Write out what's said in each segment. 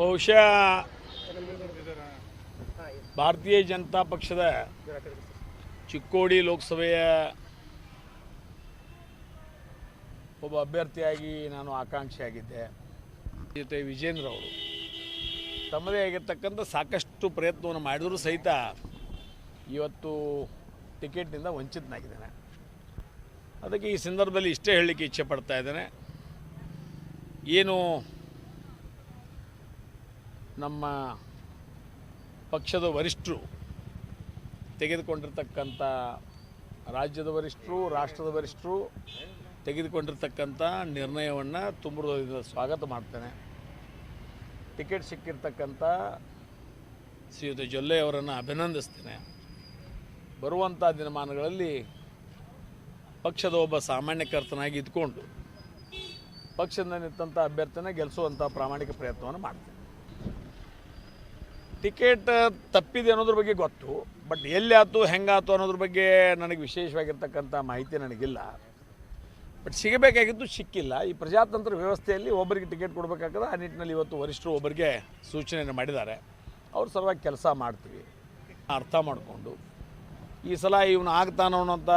ಬಹುಶಃ ಭಾರತೀಯ ಜನತಾ ಪಕ್ಷದ ಚಿಕ್ಕೋಡಿ ಲೋಕಸಭೆಯ ಒಬ್ಬ ಅಭ್ಯರ್ಥಿಯಾಗಿ ನಾನು ಆಕಾಂಕ್ಷಿಯಾಗಿದ್ದೆ. ಜೊತೆ ವಿಜೇಂದ್ರ ಅವರು. ತಮ್ಮದೇ ಆಗಿರ್ತಕ್ಕಂಥ ಸಾಕಷ್ಟು ಪ್ರಯತ್ನವನ್ನು ಮಾಡಿದರೂ ಸಹಿತ ಇವತ್ತು ಟಿಕೆಟ್ನಿಂದ ವಂಚಿತನಾಗಿದ್ದೇನೆ. ಅದಕ್ಕೆ ಈ ಸಂದರ್ಭದಲ್ಲಿ ಇಷ್ಟೇ ಹೇಳಲಿಕ್ಕೆ ಇಚ್ಛೆ ಪಡ್ತಾ ಇದ್ದೇನೆ. ಏನು ನಮ್ಮ ಪಕ್ಷದ ವರಿಷ್ಠರು ತೆಗೆದುಕೊಂಡಿರ್ತಕ್ಕಂಥ ರಾಜ್ಯದ ವರಿಷ್ಠರು, ರಾಷ್ಟ್ರದ ವರಿಷ್ಠರು ತೆಗೆದುಕೊಂಡಿರ್ತಕ್ಕಂಥ ನಿರ್ಣಯವನ್ನು ತುಂಬ ಸ್ವಾಗತ ಮಾಡ್ತೇನೆ. ಟಿಕೆಟ್ ಸಿಕ್ಕಿರ್ತಕ್ಕಂಥ ಶ್ರೀಯುತ ಜೊಲ್ಲೆ ಅವರನ್ನು ಅಭಿನಂದಿಸ್ತೇನೆ. ಬರುವಂಥ ದಿನಮಾನಗಳಲ್ಲಿ ಪಕ್ಷದ ಒಬ್ಬ ಸಾಮಾನ್ಯಕರ್ತನಾಗಿ ಇದ್ಕೊಂಡು ಪಕ್ಷದಿಂದ ನಿಂತಂಥ ಅಭ್ಯರ್ಥಿನ ಗೆಲ್ಲಿಸುವಂಥ ಪ್ರಾಮಾಣಿಕ ಪ್ರಯತ್ನವನ್ನು ಮಾಡ್ತೇನೆ. ಟಿಕೆಟ್ ತಪ್ಪಿದೆ ಅನ್ನೋದ್ರ ಬಗ್ಗೆ ಗೊತ್ತು, ಬಟ್ ಎಲ್ಲಿ ಆಯ್ತು ಹೆಂಗಾಯ್ತು ಅನ್ನೋದ್ರ ಬಗ್ಗೆ ನನಗೆ ವಿಶೇಷವಾಗಿರ್ತಕ್ಕಂಥ ಮಾಹಿತಿ ನನಗಿಲ್ಲ. ಬಟ್ ಸಿಗಬೇಕಾಗಿದ್ದು ಸಿಕ್ಕಿಲ್ಲ. ಈ ಪ್ರಜಾತಂತ್ರ ವ್ಯವಸ್ಥೆಯಲ್ಲಿ ಒಬ್ಬರಿಗೆ ಟಿಕೆಟ್ ಕೊಡಬೇಕಾಗದ, ಆ ನಿಟ್ಟಿನಲ್ಲಿ ಇವತ್ತು ವರಿಷ್ಠರು ಒಬ್ಬರಿಗೆ ಸೂಚನೆಯನ್ನು ಮಾಡಿದ್ದಾರೆ. ಅವ್ರ ಸಲುವಾಗಿ ಕೆಲಸ ಮಾಡ್ತೀವಿ. ಅರ್ಥ ಮಾಡಿಕೊಂಡು. ಈ ಸಲ ಇವನು ಆಗ್ತಾನೋ ಅನ್ನೋಂಥ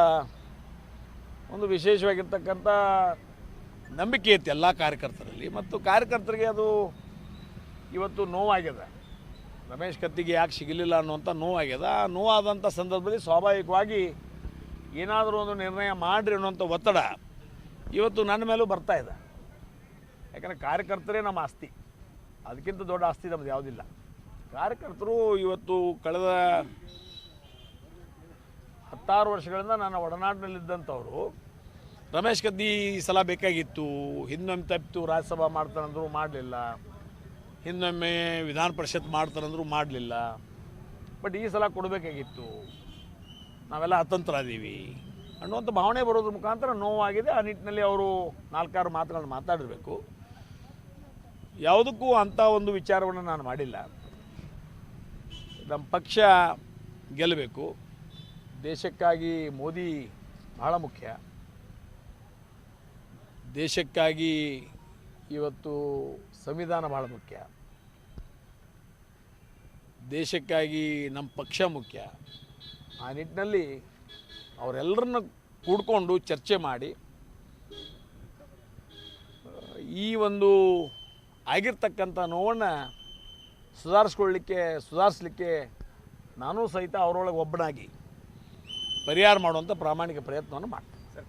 ಒಂದು ವಿಶೇಷವಾಗಿರ್ತಕ್ಕಂಥ ನಂಬಿಕೆ ಇತ್ತು ಎಲ್ಲ ಕಾರ್ಯಕರ್ತರಲ್ಲಿ. ಮತ್ತು ಕಾರ್ಯಕರ್ತರಿಗೆ ಅದು ಇವತ್ತು ನೋವಾಗಿದೆ. ರಮೇಶ್ ಕತ್ತಿಗೆ ಯಾಕೆ ಸಿಗಲಿಲ್ಲ ಅನ್ನುವಂಥ ನೋವಾಗಿದೆ. ಆ ನೋವಾದಂಥ ಸಂದರ್ಭದಲ್ಲಿ ಸ್ವಾಭಾವಿಕವಾಗಿ ಏನಾದರೂ ಒಂದು ನಿರ್ಣಯ ಮಾಡಿರಿ ಅನ್ನುವಂಥ ಒತ್ತಡ ಇವತ್ತು ನನ್ನ ಮೇಲೂ ಬರ್ತಾ ಇದೆ. ಯಾಕಂದರೆ ಕಾರ್ಯಕರ್ತರೇ ನಮ್ಮ ಆಸ್ತಿ. ಅದಕ್ಕಿಂತ ದೊಡ್ಡ ಆಸ್ತಿ ನಮ್ಮದು ಯಾವುದಿಲ್ಲ. ಕಾರ್ಯಕರ್ತರು ಇವತ್ತು ಕಳೆದ ಹತ್ತಾರು ವರ್ಷಗಳಿಂದ ನನ್ನ ಒಡನಾಡಿನಲ್ಲಿದ್ದಂಥವ್ರು, ರಮೇಶ್ ಕದ್ದಿ ಸಲ ಬೇಕಾಗಿತ್ತು ಹಿಂದೊಮ್ಮೆ ತಪ್ಪಿತು, ರಾಜ್ಯಸಭಾ ಮಾಡ್ತಾನಂದ್ರು, ಮಾಡಲಿಲ್ಲ. ಹಿಂದೊಮ್ಮೆ ವಿಧಾನ ಪರಿಷತ್ ಮಾಡ್ತಾರಂದ್ರೂ ಮಾಡಲಿಲ್ಲ. ಬಟ್ ಈ ಸಲ ಕೊಡಬೇಕಾಗಿತ್ತು. ನಾವೆಲ್ಲ ಅತಂತ್ರ ಅದೀವಿ ಅನ್ನುವಂಥ ಭಾವನೆ ಬರೋದ್ರ ಮುಖಾಂತರ ನೋವಾಗಿದೆ. ಆ ನಿಟ್ಟಿನಲ್ಲಿ ಅವರು ನಾಲ್ಕಾರು ಮಾತುಗಳನ್ನ ಮಾತಾಡಿರಬೇಕು. ಯಾವುದಕ್ಕೂ ಅಂಥ ಒಂದು ವಿಚಾರವನ್ನು ನಾನು ಮಾಡಿಲ್ಲ. ನಮ್ಮ ಪಕ್ಷ ಗೆಲ್ಲಬೇಕು. ದೇಶಕ್ಕಾಗಿ ಮೋದಿ ಬಹಳ ಮುಖ್ಯ. ದೇಶಕ್ಕಾಗಿ ಇವತ್ತು ಸಂವಿಧಾನ ಭಾಳ ಮುಖ್ಯ. ದೇಶಕ್ಕಾಗಿ ನಮ್ಮ ಪಕ್ಷ ಮುಖ್ಯ. ಆ ನಿಟ್ಟಿನಲ್ಲಿ ಅವರೆಲ್ಲರನ್ನ ಕೂಡ್ಕೊಂಡು ಚರ್ಚೆ ಮಾಡಿ, ಈ ಒಂದು ಆಗಿರ್ತಕ್ಕಂಥ ನೋವನ್ನು ಸುಧಾರಿಸ್ಕೊಳ್ಳಿಕ್ಕೆ, ಸುಧಾರಿಸಲಿಕ್ಕೆ ನಾನು ಸಹಿತ ಅವರೊಳಗೆ ಒಬ್ಬನಾಗಿ ಪರಿಹಾರ ಮಾಡುವಂಥ ಪ್ರಾಮಾಣಿಕ ಪ್ರಯತ್ನವನ್ನು ಮಾಡ್ತೀನಿ.